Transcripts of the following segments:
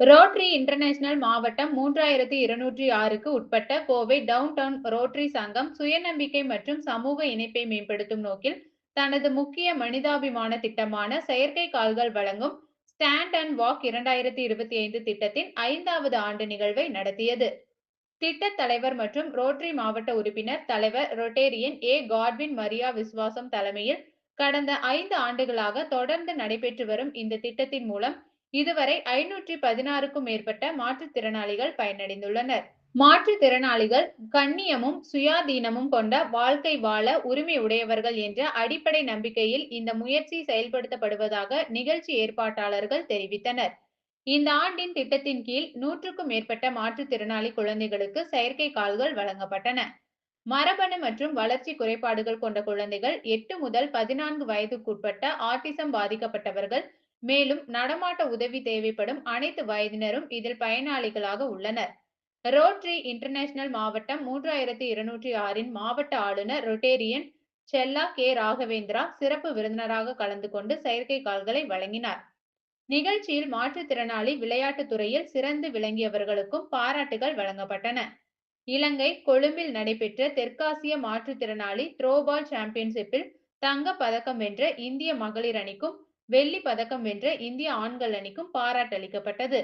Rotary international மாவட்டம் மூன்றாயிரத்தி இருநூற்றி ஆறுக்கு உட்பட்ட கோவை டவுன் டவுன் ரோட்டரி சங்கம் சுயநம்பிக்கை மற்றும் சமூக இணைப்பை மேம்படுத்தும் நோக்கில் தனது முக்கிய மனிதாபிமான திட்டமான செயற்கை கால்கள் வழங்கும் ஸ்டாண்ட் அண்ட் வாக் இரண்டாயிரத்தி இருபத்தி ஐந்து திட்டத்தின் ஐந்தாவது ஆண்டு நிகழ்வை நடத்தியது. திட்ட தலைவர் மற்றும் ரோட்டரி மாவட்ட உறுப்பினர் தலைவர் Rotarian A. Godwin Maria Viswasam தலைமையில் கடந்த ஐந்து ஆண்டுகளாக தொடர்ந்து நடைபெற்று வரும் இந்த திட்டத்தின் மூலம் இதுவரை ஐநூற்றி பதினாறுக்கும் மேற்பட்ட மாற்றுத்திறனாளிகள் பயனடைந்துள்ளனர். மாற்றுத்திறனாளிகள் கண்ணியமும் சுயாதீனமும் கொண்ட வாழ்க்கை வாழ உரிமை உடையவர்கள் என்ற அடிப்படை நம்பிக்கையில் இந்த முயற்சி செயல்படுத்தப்படுவதாக நிகழ்ச்சி ஏற்பாட்டாளர்கள் தெரிவித்தனர். இந்த ஆண்டின் திட்டத்தின் கீழ் நூற்றுக்கும் மேற்பட்ட மாற்றுத்திறனாளி குழந்தைகளுக்கு செயற்கை கால்கள் வழங்கப்பட்டன. மரபணு மற்றும் வளர்ச்சி குறைபாடுகள் கொண்ட குழந்தைகள் எட்டு முதல் பதினான்கு வயதுக்குட்பட்ட ஆட்டிசம் பாதிக்கப்பட்டவர்கள் மேலும் நடமாட்ட உதவி தேவைப்படும் அனைத்து வயதினரும் இதில் பயனாளிகளாக உள்ளனர். ரோட்ரி இன்டர்நேஷனல் மாவட்டம் மூன்றாயிரத்தி இருநூற்றி ஆறின் மாவட்ட ஆளுநர் ரொட்டேரியன் செல்லா கே. ராகவேந்திரா சிறப்பு விருந்தினராக கலந்து கொண்டு செயற்கை கால்களை வழங்கினார். நிகழ்ச்சியில் மாற்றுத்திறனாளி விளையாட்டுத் துறையில் சிறந்து விளங்கியவர்களுக்கும் பாராட்டுகள் வழங்கப்பட்டன. இலங்கை கொழும்பில் நடைபெற்ற தெற்காசிய மாற்றுத்திறனாளி த்ரோபால் சாம்பியன்ஷிப்பில் தங்க பதக்கம் வென்ற இந்திய மகளிர் அணிக்கும் வெள்ளி பதக்கம் வென்ற இந்திய ஆண்கள் அணிக்கும் பாராட்டளிக்கப்பட்டது.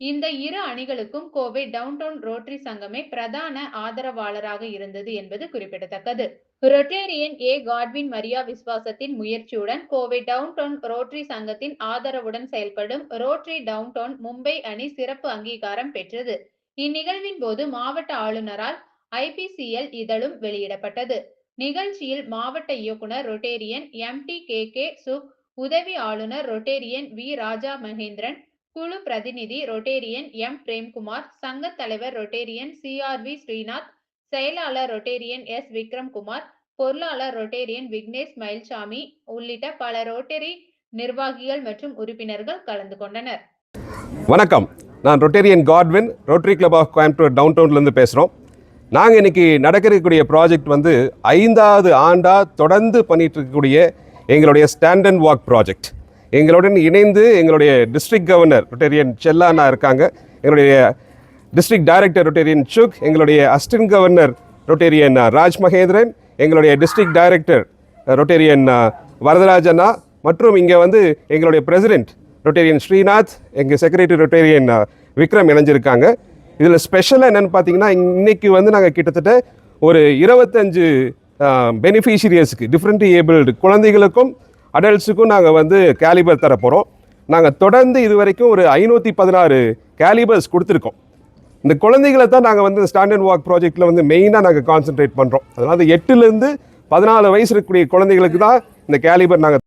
இந்த இரு அணிகளுக்கும் கோவை டவுன்டவுன் ரோட்டரி சங்கமே பிரதான ஆதரவாளராக இருந்தது என்பது குறிப்பிடத்தக்கது. Rotarian A. காட்வின் மரியா விஸ்வாசத்தின் முயற்சியுடன் கோவை டவுன்டவுன் ரோட்டரி சங்கத்தின் ஆதரவுடன் செயல்படும் ரோட்டரி டவுன்டவுன் மும்பை அணி சிறப்பு அங்கீகாரம் பெற்றது. இந்நிகழ்வின் போது மாவட்ட ஆளுநரால் ஐபிசிஎல் இதழும் வெளியிடப்பட்டது. நிகழ்ச்சியில் மாவட்ட இயக்குனர் Rotarian M. D. K. K. Sukh உதவி ஆளுநர் ரொட்டேரியன் வி. ராஜா மகேந்திரன் குழு பிரதிநிதி ரொட்டேரியன் எம். பிரேம்குமார் சங்க தலைவர் Rotarian C. R. V. Srinath செயலாளர் ரொட்டேரியன் எஸ். விக்ரம்குமார் பொருளாளர் ரொட்டேரியன் விக்னேஷ் மயில்சாமி உள்ளிட்ட பல ரோட்டரி நிர்வாகிகள் மற்றும் உறுப்பினர்கள் கலந்து கொண்டனர். வணக்கம். நான் Rotarian Godwin Rotary club of Coimbatore town டவுன்லேருந்து பேசுகிறோம் நாங்கள் இன்றைக்கி நடக்கக்கூடிய ப்ராஜெக்ட் வந்து ஐந்தாவது ஆண்டாக தொடர்ந்து பண்ணிகிட்டு இருக்கக்கூடிய எங்களுடைய ஸ்டாண்ட் அண்ட் வாக் ப்ராஜெக்ட் எங்களுடன் இணைந்து எங்களுடைய டிஸ்ட்ரிக்ட் கவர்னர் ரொட்டேரியன் செல்லானா இருக்காங்க. எங்களுடைய டிஸ்ட்ரிக்ட் டைரக்டர் ரொட்டேரியன் சுக் எங்களுடைய assistant governor Rotarian Raj Mahendran எங்களுடைய டிஸ்ட்ரிக்ட் டைரக்டர் ரொட்டேரியன் வரதராஜனா மற்றும் இங்கே வந்து எங்களுடைய பிரசிடென்ட் ரொட்டேரியன் ஸ்ரீநாத் எங்கள் செக்ரட்டரி ரொட்டேரியன் விக்ரம் இணைஞ்சிருக்காங்க. இதில் ஸ்பெஷலாக என்னென்னு பார்த்தீங்கன்னா இன்றைக்கி வந்து நாங்கள் கிட்டத்தட்ட ஒரு இருபத்தஞ்சு பெனிஃபிஷியரிஸுக்கு டிஃப்ரெண்ட் ஏபிள்டு குழந்தைகளுக்கும் அடல்ட்ஸுக்கும் நாங்கள் வந்து கேலிபர் தர போகிறோம் நாங்கள் தொடர்ந்து இது வரைக்கும் ஒரு ஐநூற்றி பதினாறு கேலிபர்ஸ் கொடுத்துருக்கோம். இந்த குழந்தைகளை தான் நாங்கள் வந்து ஸ்டாண்டர்ட் வாக் ப்ராஜெக்ட்டில் வந்து மெயினாக நாங்கள் கான்சென்ட்ரேட் பண்ணுறோம் அதனால் எட்டுலேருந்து பதினாலு வயசு இருக்கக்கூடிய குழந்தைகளுக்கு தான் இந்த கேலிபர் நாங்கள்